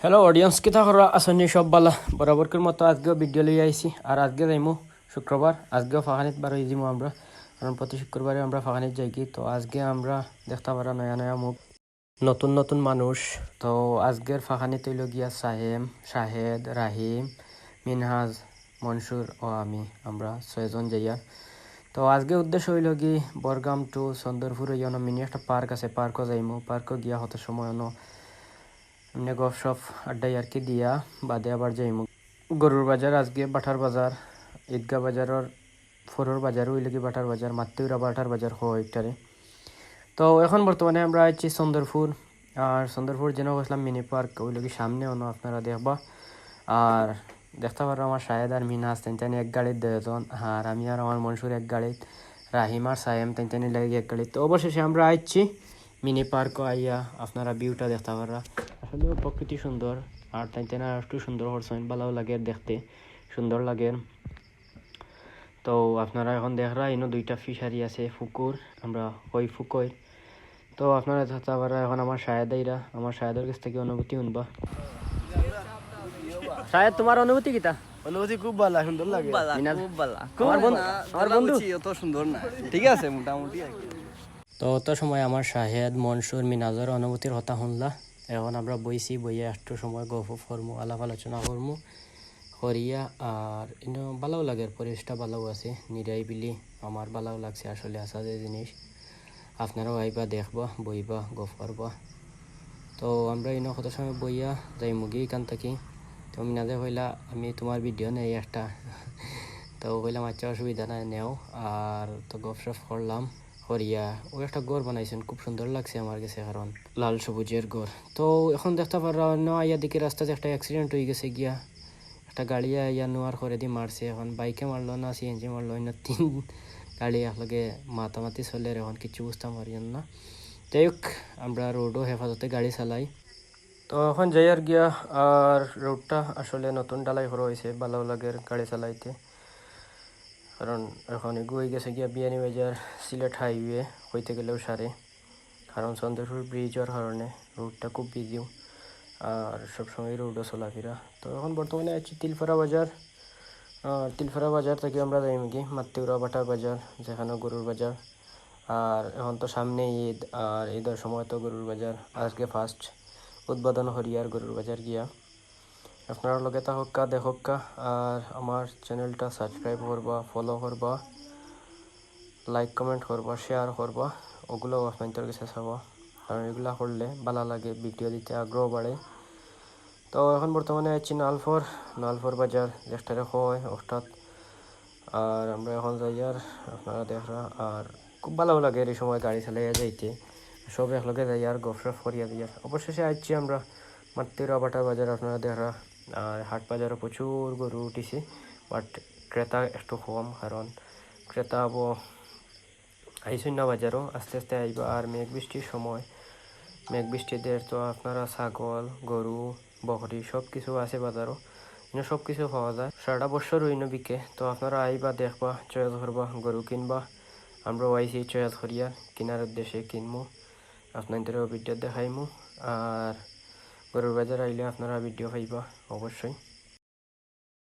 Hello audience কিতা করা আসনি সব বালা বরাবরকের মতো আজকেও ভিডিও লই আইছি আর আজকে যাইমু শুক্রবার আজকেও ফাঁকানিত বার হয়ে আমরা কারণ প্রতি শুক্রবারে আমরা ফাঁকানিত যাই কি তো আজকে আমরা দেখতে পারা নয়া নয়া মুখ নতুন নতুন মানুষ তো আজকের ফাঁকানিত হইল গিয়া সাহেম শাহেদ রাহিম মিনহাজ মনসুর ও আমি আমরা ছয়জন যাইয়া তো আজকে উদ্দেশ্য হইল কি বরগাম টু চন্দরপুর ইয়ন মিনি একটা পার্ক আছে পার্কও যাইমু পার্কও গিয়া হত সময় এমনি গপ সপ আড্ডাই আর কি দিয়া বাদে আবার যাইমু গরুর বাজার আজকে বাটার বাজার ঈদগাহ বাজারের ফোরর বাজারও হইলে কি বাটার বাজার মাত্তিউরা বাটার বাজার হয় একটারে তো এখন বর্তমানে আমরা আছি চন্দরপুর আর চন্দরপুর যেন বসলাম মিনি পার্ক ওইলে কি সামনে অন্য আপনারা দেখবা আর দেখতে পারো আমার শাহেদ আর মিনাজ তেনটানি এক গাড়ির দুজন আর আমি আর আমার মনসুর এক গাড়িত রাহিম আর সায়েম তেনটানি লাগে এক গাড়িত তো অবশেষে আমরা আইছি মিনি পার্কও আইয়া আপনারা ভিউটা দেখতে পারা আসলে প্রকৃতি সুন্দর আর তেনটানি আর একটু সুন্দর করছেন ভালো লাগে দেখতে সুন্দর লাগে। তো আপনারা এখন দেখরা ইনো দুইটা ফিশারি আছে ফুকুর আমরা ওই ফুকই তো আপনারা পারা এখন আমার শাহেদাইরা আমার শাহেদের কাছ থেকে অনুভূতি শুনবা। শাহেদ তোমার অনুভূতি কিতা? অনুভূতি খুব ভালো সুন্দর লাগে। খুব ভালো আমার বন্ধু আমার বন্ধু? অত সুন্দর না। ঠিক আছে মোটামুটি কি। তো অত সময় আমার শাহেদ মনসুর মিনাজের অনুভূতির কথা শুনলা। এখন আমরা বইছি, বইয়ে একটু সময় গপ করমু, আলাপ আলোচনা করমু, করিয়া আর ভালো লাগে, পরিবেশটা ভালো আছে নিরাইবিলি আমার ভালো লাগছে আসলে আসা যে জিনিস। আপনারাও আইবা দেখবা, বইবা গপ করবা। তো আমরা ইনো কত সময় বইয়া যাই মুগি এখান থাকি? তো মিনাজে হইলা আমি তোমার ভিডিও নেই একটা, তো কইলাম আচ্ছা অসুবিধা নাই, নেও। আর তো গপ সপ করলাম। করিয়া ও একটা গড় বানাইছেন, খুব সুন্দর লাগছে আমার কাছে কারণ লাল সবুজের গড় তো এখন দেখতে পারা অন্য আইয়া দিকে রাস্তাতে একটা অ্যাক্সিডেন্ট হয়ে গেছে গিয়া। একটা গাড়ি আইয়া নোয়ার করে দিয়ে মারছে, এখন বাইকে মারলো না সিএনজি মারলো অন্য তিন গাড়ি একলগে মাতামাতি চলে এখন কিছু বুঝতে পারি না। যাই হোক, আমরা রোডও হেফাজতে গাড়ি চালাই। তো এখন যাই আর গিয়া, আর রোডটা আসলে নতুন ডালাই করা হয়েছে ভালো লাগে গাড়ি চালাইতে। কারণ এখন এগুয়ে গেছে গিয়া বিয়ানি বাজার, সিলেট হাইওয়ে হইতে গেলেও সারে। কারণ চন্দ্রপুর ব্রিজের কারণে রোডটা খুব বিজিও আর সবসময় রোডও চলাফেরা। তো এখন বর্তমানে আছি তিলফারা বাজার। তিলফারা বাজার থেকে আমরা যাই কি মাত্তিউরা বাটার বাজার যেখানে গরুর বাজার। আর এখন তো সামনে ঈদ, আর ঈদের সময় তো গরুর বাজার। আজকে ফার্স্ট উদ্বোধন হরিয়ার গরুর বাজার গিয়া। আপনারা লগে থাকা দেখকা, আর আমার চ্যানেলটা সাবস্ক্রাইব করবা ফলো করবা লাইক কমেন্ট করবা শেয়ার করবা ওগুলো আপনাদের কাছে চাবা কারণ এগুলা করলে ভালো লাগে ভিডিও দিতে আগ্রহ বাড়ে। তো এখন বর্তমানে আছি নালফর নালফর বাজার, যেটারে হয় অর্থাৎ, আর আমরা এখন যাই আর আপনারা দেখরা, আর খুব ভালো লাগে এই সময় গাড়ি চালাইয়া যাইতে। সব একলগে যাই আর গফরফ করিয়া আর। অবশেষে আসছি আমরা মাত্তিরা বাটার বাজার, আপনারা দেখরা। আর হাট বাজারে প্রচুর গরু উঠিছে বাট ক্রেতা একটু কম কারণ ক্রেতা আবো আইসুন না বাজারও আস্তে আস্তে আইবা আর মেঘ বৃষ্টির সময়, মেঘ বৃষ্টিদের তো আপনারা ছাগল গরু বকরি সব কিছু আছে বাজারও ইনো সব কিছু পাওয়া যায়। সারাটা বছর হইন বিকে, তো আপনারা আইবা দেখবা চয়েস করবা গরু কিনবা। আমরাও আইসি চয়েস করিয়া কিনার উদ্দেশ্যে কিনবো আপনাদেরও ভিডিও দেখাইমু। আর গরুর বাজার আইলে আপনারা ভিডিও পাইবা অবশ্যই।